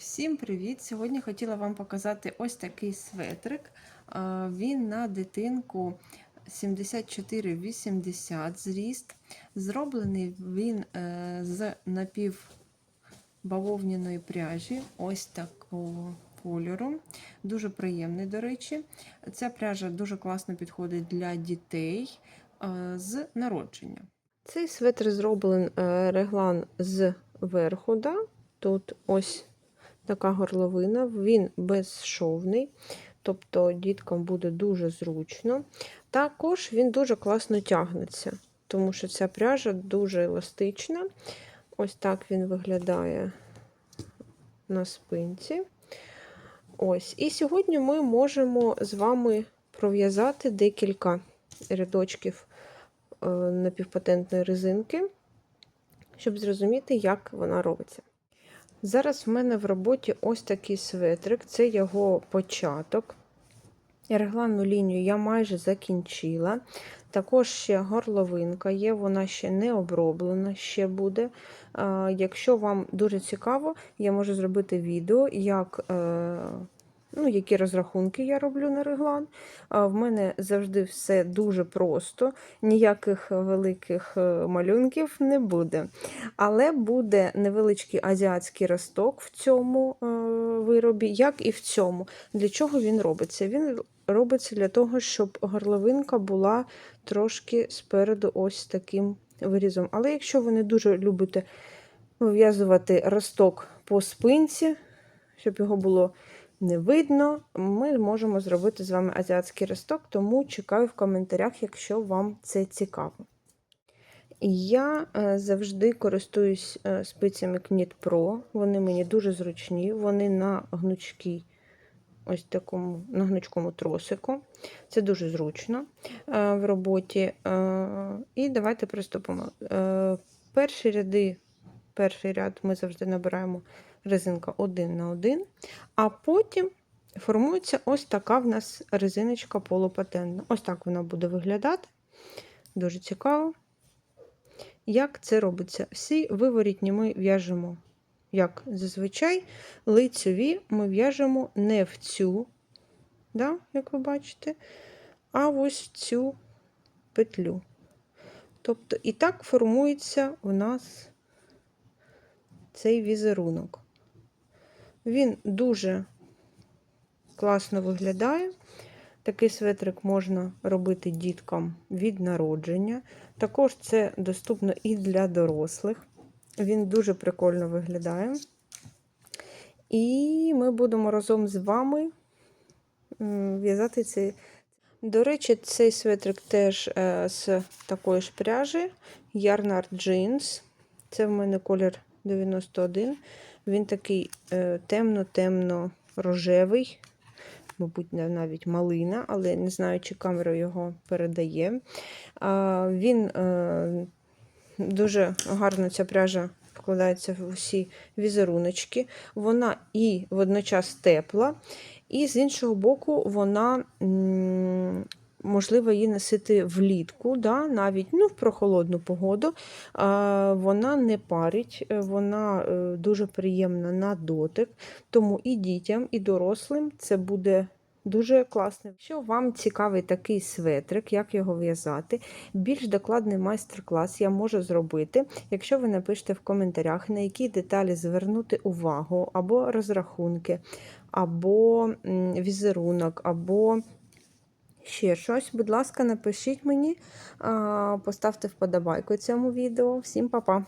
Всім привіт! Сьогодні хотіла вам показати ось такий светрик. Він на дитинку 74-80 зріст. Зроблений він е, з напівбавовняної пряжі, ось такого кольору. Дуже приємний, до речі. Ця пряжа дуже класно підходить для дітей е, з народження. Цей светр зроблений реглан з верху. Да? Тут ось така горловина, він безшовний, тобто діткам буде дуже зручно. Також він дуже класно тягнеться, тому що ця пряжа дуже еластична. Ось так він виглядає на спинці. Ось. І сьогодні ми можемо з вами пров'язати декілька рядочків е, напівпатентної резинки, щоб зрозуміти, як вона робиться. Зараз в мене в роботі ось такий светрик, це його початок. Регланну лінію я майже закінчила. Також ще горловинка є, вона ще не оброблена, ще буде. Якщо вам дуже цікаво, я можу зробити відео, як, ну, які розрахунки я роблю на реглан. В мене завжди все дуже просто, ніяких великих малюнків не буде. Але буде невеличкий азіатський росток в цьому виробі, як і в цьому. Для чого він робиться? Він робиться для того, щоб горловинка була трошки спереду ось таким вирізом. Але якщо ви не дуже любите вив'язувати росток по спинці, щоб його було не видно, ми можемо зробити з вами азіатський росток, тому чекаю в коментарях, якщо вам це цікаво. Я завжди користуюсь спицями Knit Pro, вони мені дуже зручні, вони на гнучкій ось такому на гнучкому тросику. Це дуже зручно в роботі. І давайте приступимо. Перші ряди, перший ряд ми завжди набираємо резинка один на один, а потім формується ось така в нас резиночка полупатентна. Ось так вона буде виглядати. Дуже цікаво. Як це робиться? Всі виворітні ми в'яжемо, як зазвичай, лицьові ми в'яжемо не в цю, да, як ви бачите, а ось в цю петлю. Тобто, і так формується у нас цей візерунок. Він дуже класно виглядає. Такий светрик можна робити діткам від народження. Також це доступно і для дорослих. Він дуже прикольно виглядає. І ми будемо разом з вами в'язати цей. До речі, цей светрик теж е, з такої ж пряжі Yarnard Jeans. Це в мене колір 91. Він такий е, темно-темно-рожевий мабуть, навіть малина, але не знаю, чи камера його передає. Він е, дуже гарно ця пряжа вкладається в усі візеруночки. Вона і водночас тепла, і з іншого боку, вона. Можливо, її носити влітку, да, навіть ну, в прохолодну погоду. Вона не парить, вона е, дуже приємна на дотик, тому і дітям, і дорослим це буде Дуже класно. Якщо вам цікавий такий светрик, як його в'язати, більш докладний майстер-клас я можу зробити, якщо ви напишете в коментарях, на які деталі звернути увагу, або розрахунки, або візерунок, або ще щось. Будь ласка, напишіть мені, поставте вподобайку цьому відео. Всім па-па!